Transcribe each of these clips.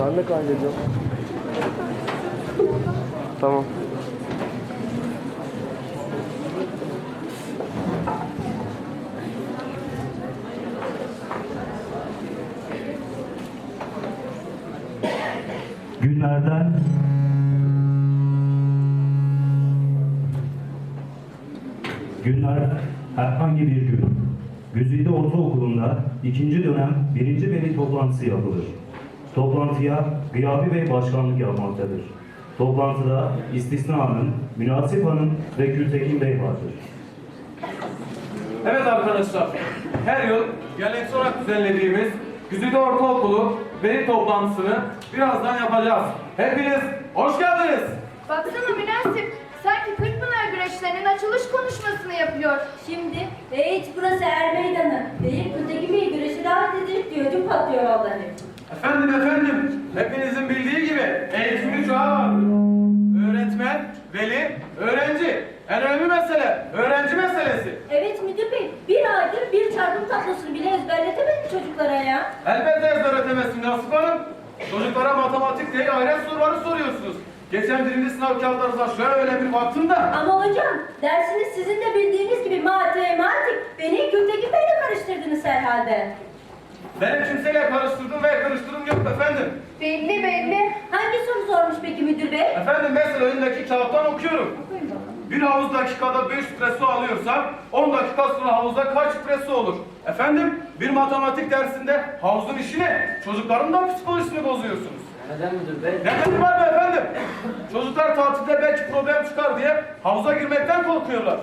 Ben de kaydediyorum. Tamam. Günlerden Günler herhangi bir gün. Güzide Ortaokulu'nda ikinci dönem birinci veli toplantısı yapılır. Toplantıya Gıyabi Bey başkanlık yapmaktadır. Toplantıda İstisna Hanım, Münasip Hanım ve Gültekin Bey vardır. Evet arkadaşlar, her yıl geleneksel olarak düzenlediğimiz Güzide Ortaokulu veli toplantısını birazdan yapacağız. Hepiniz hoş geldiniz. Baksana münasip, sanki Kırkpınar güreşlerinin açılış konuşmasını yapıyor. Şimdi hiç burası er meydanı. Değil Gültekin Bey güreşi davet edilip diyor. Ödüm patlıyor vallahi. Efendim efendim, hepinizin bildiği gibi eğitim çağı vardır. Öğretmen, veli, öğrenci. En önemli mesele, öğrenci meselesi. Evet müdür bey bir aydır bir çarpım tablosunu bile ezberletemedim çocuklara ya. Elbette ezber ötemezsin Nasip Hanım. Çocuklara matematik değil, ahiret soruları soruyorsunuz. Geçen birinci sınav kağıtlarınıza şöyle bir baktım da. Ama hocam dersiniz sizin de bildiğiniz gibi matematik. Beni Gültekin Bey'le karıştırdınız herhalde. Benim kimseyle karıştırdım ve karıştırım yok efendim. Belli belli. Hangi soru sormuş peki müdür bey? Efendim mesela önündeki kağıttan okuyorum. Bir havuz dakikada 5 litre su alıyorsam 10 dakika sonra havuzda kaç litre su olur? Efendim bir matematik dersinde havuzun işi ne? Çocukların da psikolojisini bozuyorsunuz. Neden müdür bey? Neden var mı efendim? Çocuklar tatilde belki problem çıkar diye havuza girmekten korkuyorlar.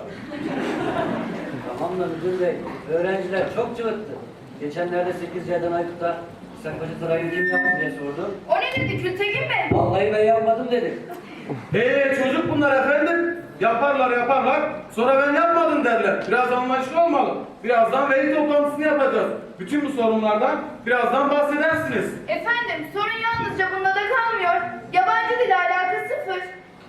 Tamam da müdür bey, öğrenciler çok cıvıttı. Geçenlerde 8 C'den Aykut'a Sakıncı Sarayı'nı kim yaptı diye sordu. O ne dedi Gültekin Bey? Vallahi ben yapmadım dedi. Ee çocuk bunlar efendim. Yaparlar yaparlar. Sonra ben yapmadım derler. Biraz anlayışlı olmalı. Birazdan veli toplantısını yapacağız. Bütün bu sorunlardan birazdan bahsedersiniz. Efendim sorun yalnızca bunda da kalmıyor. Yabancı dil alakası sıfır.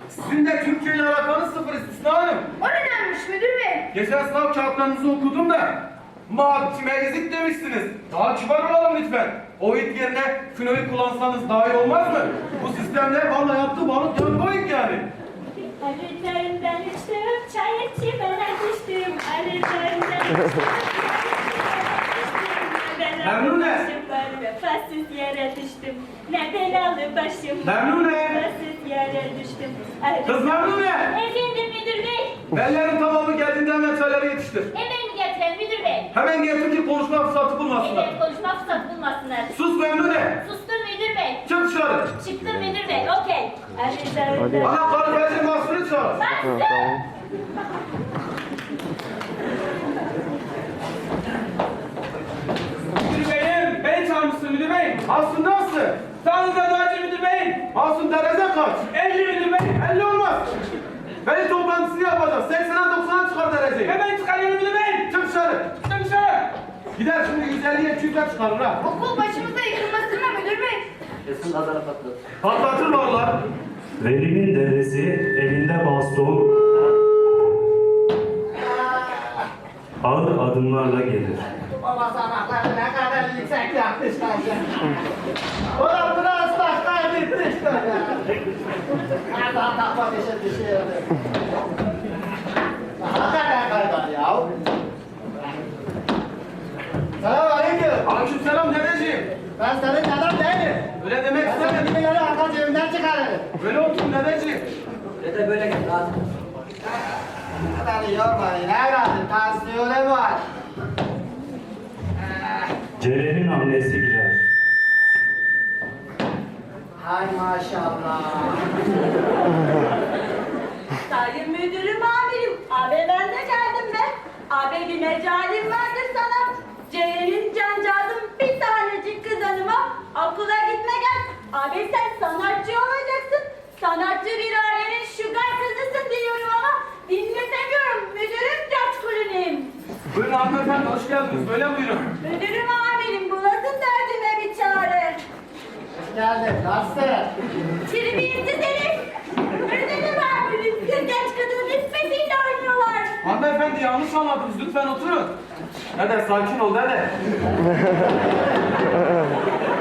Sizin de Türkçe ile alakanız sıfır istisna hanım. O nedenmiş müdür bey? Geçen sınav kağıtlarınızı okudum da Mahatime ezik demişsiniz. Daha kibar olalım lütfen. O it yerine finoid kullansanız daha iyi olmaz mı? Bu sistemle valla yaptığı balık yankoyuk yani. Arılarından uçtum, çay içimene düştüm. Arılarından uçtum, Memnune. Vefasız yere düştüm. Ne belalı başım. Memnune. Vefasız yere düştüm. Kız Memnune. Efendim müdür bey. Bellerin tamamı geldiğinde hemen çayları yetiştir. Hemen bey. Hemen getir ki konuşma fırsatı bulmasınlar. Evet konuşma fırsatı bulmasınlar. Sus Memnune. Sustum müdür bey. Çık dışarı. Çıktım müdür bey. Okey. Hadi. Ana kalifeci mahsulü çağır. Ha, tamam. Müdür beyim, beni çağırmışsın müdür beyim. Aslı nasıl? Sağınızda dağcı müdür beyim. Aslı derece kaç? 50 müdür beyim. 50 olmaz. Beni toplantısını yapacağız. 80'e 90'a çıkar dereceyi. Hemen çıkarıyorum müdür beyim. Çık dışarı. Çık dışarı. Gider şimdi 150'ye 200'e çıkarır ha. Okul başımıza yıkılmasın mı müdür bey? Kesin kazara patladı. Patlatır vallahi. Velinin dedesi elinde baston ağır adımlarla gelir. Baba sanatları ne kadar yüksek yapmışlar ya. Ulan biraz bak kaybettik işte ya. Nereden takma dişe düşüyordu. Hakikaten kaydan ya. Ben senin neden değilim. Öyle demek Ben istemedim. gibileri arka cebimden çıkarırım. Böyle otur dedeciğim. Ve de böyle git rahat. Ne kadar yormayın evladım. Tansiyonu var. Ceren'in annesi girer. Hay maşallah. Sayın müdürüm amirim. Abi ben de geldim be. Abi bir mecalim vardır Abi sen sanatçı olacaksın. Sanatçı bir ailenin şugar kızısın diyorum ama dinletemiyorum. Müdürüm caç kulüneyim. Buyurun hanımefendi hoş geldiniz. Böyle buyurun. Müdürüm amirim bu nasıl derdime bir çare? Hoş geldin. Nasılsın? Terbiyesiz herif. Müdürüm amirim kız genç kadının iffetiyle oynuyorlar. Hanımefendi Efendi yanlış anladınız. Lütfen oturun. Dede sakin ol dede.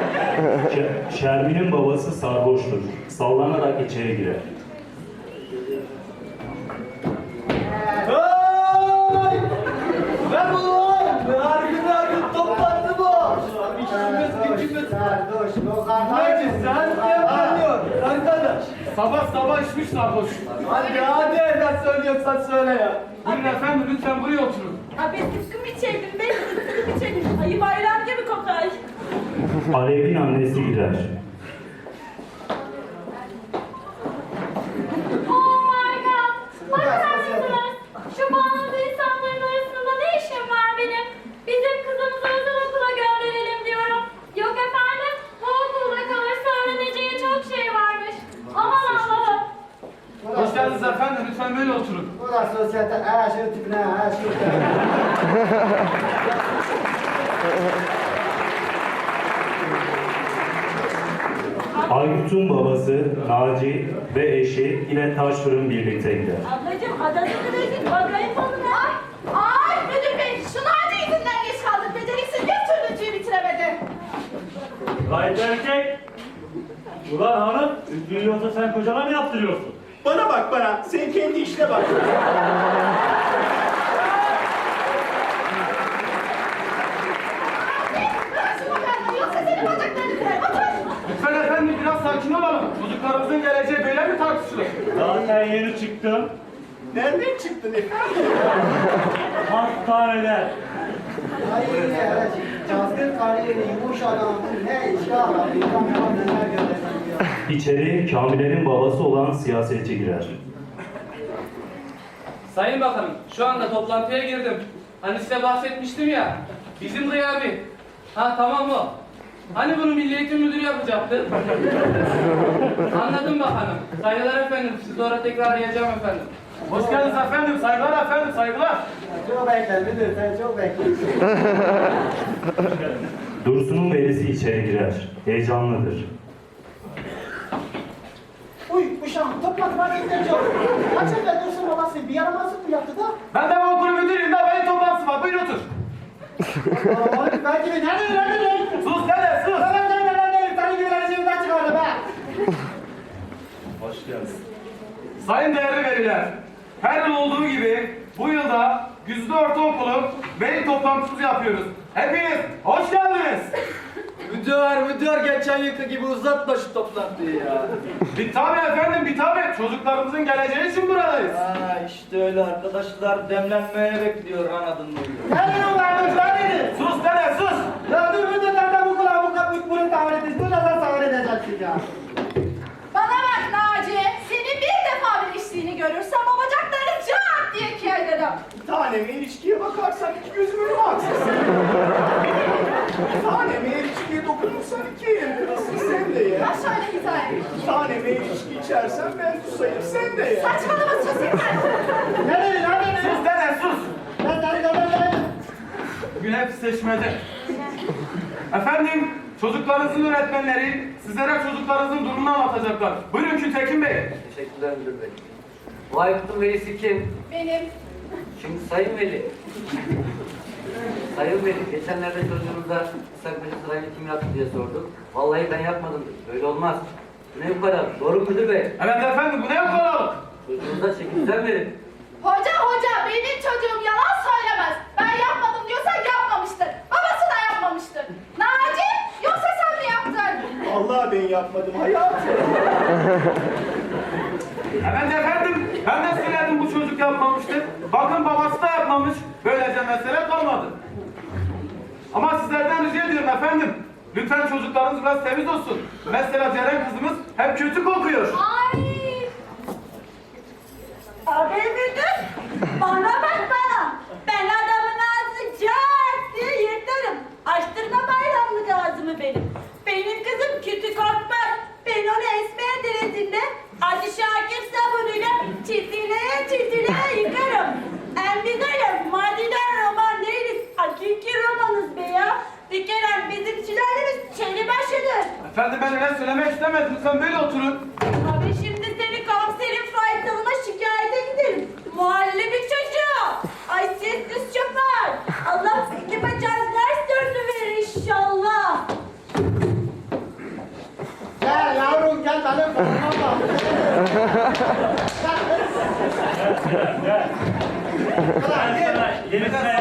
Şer- Şermin'in babası sarhoştur. Sallanarak içeri girer. Hey! Ne bu lan? Her gün her gün toplantı bu. Gücümüz. Sarhoş, sen niye bağırıyorsun? Arkadaş. Sabah sabah içmiş sarhoş. Hadi hadi ne söylüyorsan söyle ya. Buyurun efendim lütfen buraya oturun. Abi sıkkım içeydim ben sıkkım içeydim. Ayı bayram. Alev'in annesi girer. Oh my god. Bakar mısınız? Şu bazı insanların arasında ne işim var benim? Bizim kızımızı özel okula gönderelim diyorum. Yok efendim, bu okulda kalırsa öğreneceği çok şey varmış. Aman Allah'ım. Hoş geldiniz efendim. Lütfen böyle oturun. Da sosyete her şey tipine her şey tipine. Aykut'un babası Naci ve eşi ile taş fırın birlikte gider. Ablacığım adası rezil. Bakayım bana. Ay, ay müdür bey, şu nane yüzünden geç kaldık. Beceriksiz bir türlücüyü bitiremedi. Gayet erkek. Ulan hanım, üstünü yoksa sen kocana mı yaptırıyorsun? Bana bak bana. Sen kendi işine bak. Bırak şu makarnayı, yoksa senin bacaklarını kırarım. Otur. Lütfen efendim biraz sakin olalım. Çocuklarımızın geleceği böyle mi tartışılır? Zaten yeni çıktım. Nereden çıktın efendim? Hastaneden. Hayır ya. Cazgır kariyeri yumuş adam. Ne iş ya? Bir kamyon neler göndersin ya. İçeri Kamile'nin babası olan siyasetçi girer. Sayın Bakanım, şu anda toplantıya girdim. Hani size bahsetmiştim ya, bizim Gıyabi. Ha tamam mı? Hani bunu Milli Eğitim Müdürü yapacaktı? Anladım bakanım. Saygılar efendim, sizi sonra tekrar arayacağım efendim. Hoş geldiniz efendim. Saygılar efendim. Saygılar. Çok bekler müdür sen çok bekler. Dursun'un velisi içeri girer. Heyecanlıdır. Uy uşağım toplantıma gideceğim. Kaç evvel dursun babası bir yaramazlık mı yaptı da? Ben de bu okul müdürüyüm de benim toplantısı var. Buyurun otur. Oğlum ben gibi nerede nerede nerede? Sus dede sus. Nerede nerede nerede? Seni gibi vereceğimden çıkardı be. Hoş geldin. Sayın değerli veliler, her yıl olduğu gibi bu yılda Güzde Ortaokulu veli toplantımızı yapıyoruz. Hepiniz hoş geldiniz. Müdür müdür geçen yılki gibi uzatma şu toplantıyı ya. Bir tabi efendim bir tabi çocuklarımızın geleceği için buradayız. Ha işte öyle arkadaşlar demlenmeye bekliyor anladın mı? Nerede ulan nerede? Sus dede sus. Ya dur müdür nerede bu kulağı bu kapıyı bunu tamir edeceğiz. Bu nasıl tamir edeceksin ya? Bana bak Naci, senin bir defa bir içtiğini görürsem o bacaklarını cart diye ikiye ederim. Taneme ilişkiye bakarsan iki gözümün haksızsın. Taneme ilişkiye dokunursan iki yerim kırılsın sen de ye. Ben şöyle izah edeyim. Taneme ilişki içersen ben kusayım sen de ye. Saçmalama sus yeter. Nerede nerede? Sus dede sus. Ben seni gömerdim. Bugün hepsi seçmede. Efendim çocuklarınızın öğretmenleri sizlere çocuklarınızın durumunu anlatacaklar. Buyurun Kültekin Bey. Teşekkürler müdür bey. Bu Aykut'un velisi kim? Benim. Şimdi Sayın Veli. Sayın Veli, geçenlerde çocuğunuza ıslak peçete sırayla kim yaptı diye sorduk. Vallahi ben yapmadım dedi. Böyle olmaz. Bu ne bu kadar? Doğru mu müdür bey? Evet efendim bu ne ukalalık? Çocuğunuza çekimser verin. Hoca hoca benim çocuğum yalan söylemez. Ben yapmadım diyorsa yapmamıştır. Babası da yapmamıştır. Naci yoksa sen mi yaptın? Vallahi ben yapmadım hayatım. Evet efendim ben de söyledim bu çocuk yapmamıştır. Bakın babası da yapmamış. Kalmadı. Ama sizlerden rica ediyorum efendim. Lütfen çocuklarınız biraz temiz olsun. Mesela Ceren kızımız hep kötü kokuyor. Ay. Abi müdür. Bana bak bana. Ben adamın ağzını cart diye yırtarım. Açtırma bayramlık ağzımı benim. Benim kızım kötü korkmaz. Ben onu esmer derecinde acı şakir gelmez. Lütfen böyle oturun. Abi şimdi seni komiserin faydalıma şikayete giderim. Muhallebi çocuğu. Ay sessiz şoför. Allah seni bacağız ders dördü verir inşallah. Gel yavrum gel benim. Gel. Gel. Gel. Gel. Gel. Gel. Gel. Gel.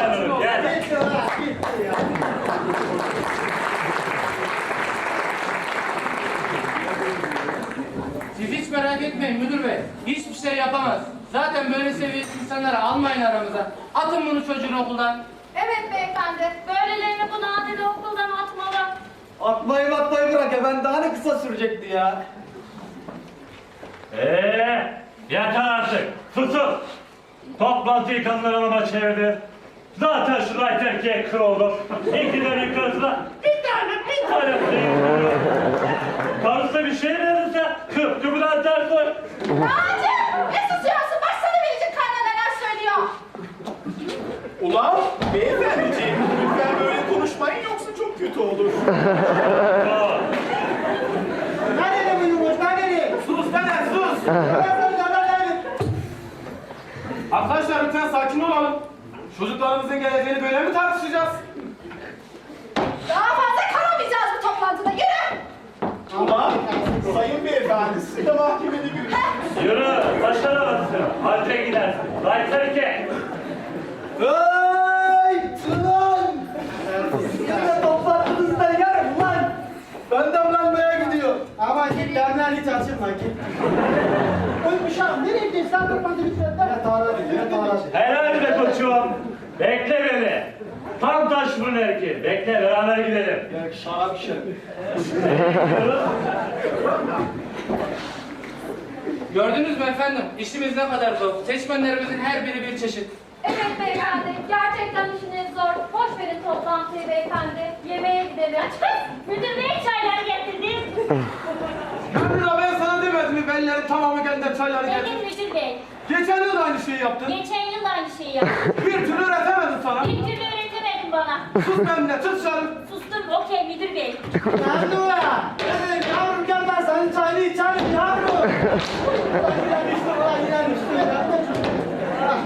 Yapmayın müdür bey. Hiçbir şey yapamaz. Zaten böyle seviyesiz insanları almayın aramıza. Atın bunu çocuğun okuldan. Evet beyefendi. Böylelerini bu nadide okuldan atmalı. Atmayı atmayı bırak ya ben daha ne kısa sürecekti ya. Eee yeter artık. Susun. Toplantıyı kanlarına çevirdi. Zaten şu right erkeğe kır oldum. İkilerin karşısına bir tane bir tane kırayım. Karısı bir şey kırk kıvıran ters koy. Naci! Ne susuyorsun? Baksana Biricik karnına neler söylüyor. Ulan beyefendiciğim lütfen böyle konuşmayın yoksa çok kötü olur. Nerede bu yumurta nerede? Sus dene sus. Arkadaşlar lütfen sakin olalım. Çocuklarımızın geleceğini böyle mi tartışacağız? Daha fazla kalamayacağız bu toplantıda. Yürü! Ulan sayın beyefendi sizi de mahkemede görüşürüz. Yürü. Başlara basın. Halde gidersin. Right erkek. Hey! Ulan! Sizinle toplantınızda yerim lan! Ben damlanmaya gidiyor. Aman git derneğin hiç açılma git. Oy uşağım nereye gidiyorsun sen toplantı bitirdin? Ya Tara dedi ya Tara. Helal be koçum. Bekle beni. Tam taş fırın erkeği. Bekle beraber gidelim. Ya şarap şer. Gördünüz mü efendim? İşimiz ne kadar zor. Seçmenlerimizin her biri bir çeşit. Evet beyefendi. Gerçekten işiniz zor. Boş verin toplantıyı beyefendi. Yemeğe gidelim. Müdür bey çaylar getirdim. Gönül abi ben sana demedim mi? Bellerin tamamı kendi çayları getir. müdür bey. Geçen yıl da aynı şeyi yaptın. Geçen yıl da aynı şeyi yaptın. Bir türlü öğretemedim bana. Sus benimle çık dışarı. Sustum. Okey müdür bey. O ya? Evet yavrum gel ben senin çayını içerim yavrum. Ulan yine düştü ulan yine düştü ya. Ah,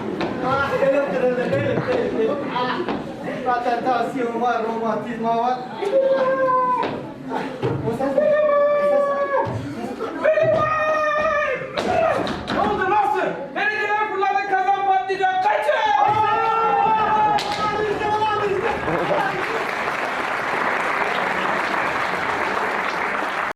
ah benim kırıldı benim benim. Ah. Zaten tansiyon var, romatizma var. Ah, O ses ne?